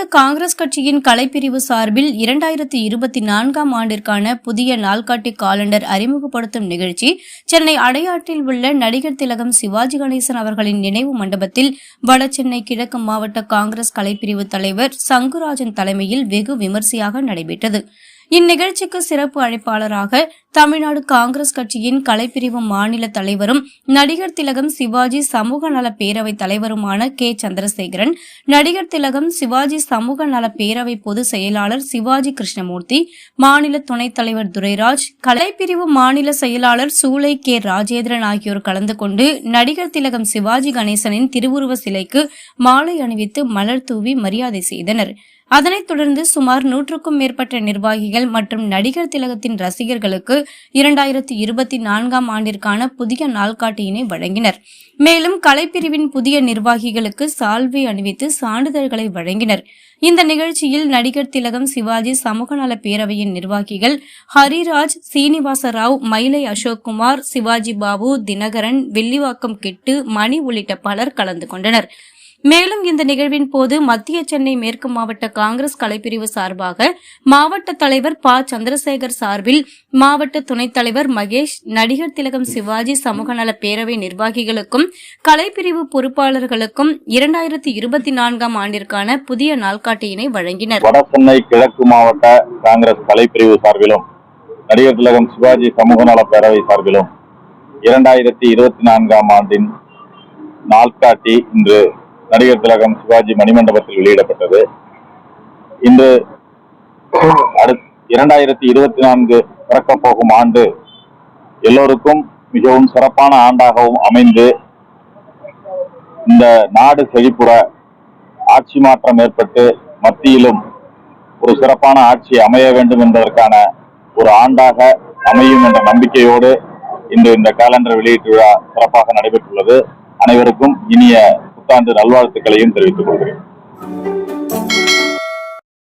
தமிழ்நாடு காங்கிரஸ் கட்சியின் கலைப்பிரிவு சார்பில் இரண்டாயிரத்தி இருபத்தி நான்காம் ஆண்டிற்கான புதிய நாள்காட்டி காலண்டர் அறிமுகப்படுத்தும் நிகழ்ச்சி சென்னை அடையாற்றில் உள்ள நடிகர் திலகம் சிவாஜி கணேசன் அவர்களின் நினைவு மண்டபத்தில் வடசென்னை கிழக்கு மாவட்ட காங்கிரஸ் கலைப்பிரிவு தலைவர் சங்குராஜன் தலைமையில் வெகு விமர்சையாக நடைபெற்றது. இந்நிகழ்ச்சிக்கு சிறப்பு அழைப்பாளராக தமிழ்நாடு காங்கிரஸ் கட்சியின் கலைப்பிரிவு மாநில தலைவரும் நடிகர் திலகம் சிவாஜி சமூக நல பேரவை தலைவருமான கே. சந்திரசேகரன் நடிகர் திலகம் சிவாஜி சமூக நல பேரவை பொதுச் செயலாளர் சிவாஜி கிருஷ்ணமூர்த்தி மாநில துணைத் தலைவர் துரைராஜ் கலைப்பிரிவு மாநில செயலாளர் சூளை கே. ராஜேந்திரன் ஆகியோர் கலந்து கொண்டு நடிகர் திலகம் சிவாஜி கணேசனின் திருவுருவ சிலைக்கு மாலை அணிவித்து மலர் தூவி மரியாதை செய்தனர். அதனைத் தொடர்ந்து சுமார் நூற்றுக்கும் மேற்பட்ட நிர்வாகிகள் ரசிகர்கள் மற்றும் நடிகர் திலகத்தின் ரசிகர்களுக்கு இரண்டாயிரத்தி இருபத்தி நான்காம் ஆண்டிற்கான புதிய நாள்காட்டியினை வழங்கினர். மேலும் கலைப்பிரிவின் புதிய நிர்வாகிகளுக்கு சால்வை அணிவித்து சான்றிதழ்களை வழங்கினர். இந்த நிகழ்ச்சியில் நடிகர் திலகம் சிவாஜி சமூக நல பேரவையின் நிர்வாகிகள் ஹரிராஜ் சீனிவாச ராவ் மயிலை அசோக்குமார் சிவாஜி பாபு தினகரன் வில்லிவாக்கம் கிட்டு மணி உள்ளிட்ட பலர் கலந்து கொண்டனர். மேலும் இந்த நிகழ்வின் போது மத்திய சென்னை மேற்கு மாவட்ட காங்கிரஸ் கலைப்பிரிவு சார்பாக மாவட்ட தலைவர் ப. சந்திரசேகர் சார்பில் மாவட்ட துணைத் தலைவர் மகேஷ் நடிகர் திலகம் சிவாஜி சமூக நல பேரவை நிர்வாகிகளுக்கும் கலைப்பிரிவு பொறுப்பாளர்களுக்கும் இரண்டாயிரத்தி இருபத்தி நான்காம் ஆண்டிற்கான புதிய நாள்காட்டியினை வழங்கினர். வடசென்னை கிழக்கு மாவட்ட காங்கிரஸ் கலைப்பிரிவு சார்பிலும் நடிகர் திலகம் சிவாஜி சமூக நல பேரவை சார்பிலும் இரண்டாயிரத்தி இருபத்தி நான்காம் ஆண்டின் நாள்காட்டி இன்று நடிகர் திலகம் சிவாஜி மணிமண்டபத்தில் வெளியிடப்பட்டது. இன்று அடுத் இரண்டாயிரத்தி இருபத்தி நான்கு பிறக்க போகும் ஆண்டு எல்லோருக்கும் மிகவும் சிறப்பான ஆண்டாகவும் அமைந்து இந்த நாடு செழிப்புற ஆட்சி மாற்றம் ஏற்பட்டு மத்தியிலும் ஒரு சிறப்பான ஆட்சி அமைய வேண்டும் என்பதற்கான ஒரு ஆண்டாக அமையும் என்ற நம்பிக்கையோடு இன்று இந்த காலண்டர் வெளியீட்டு விழா சிறப்பாக நடைபெற்றுள்ளது. அனைவருக்கும் இனிய புத்தாண்டு நல்வாழ்த்துக்களையும் தெரிவித்துக் கொள்கிறேன்.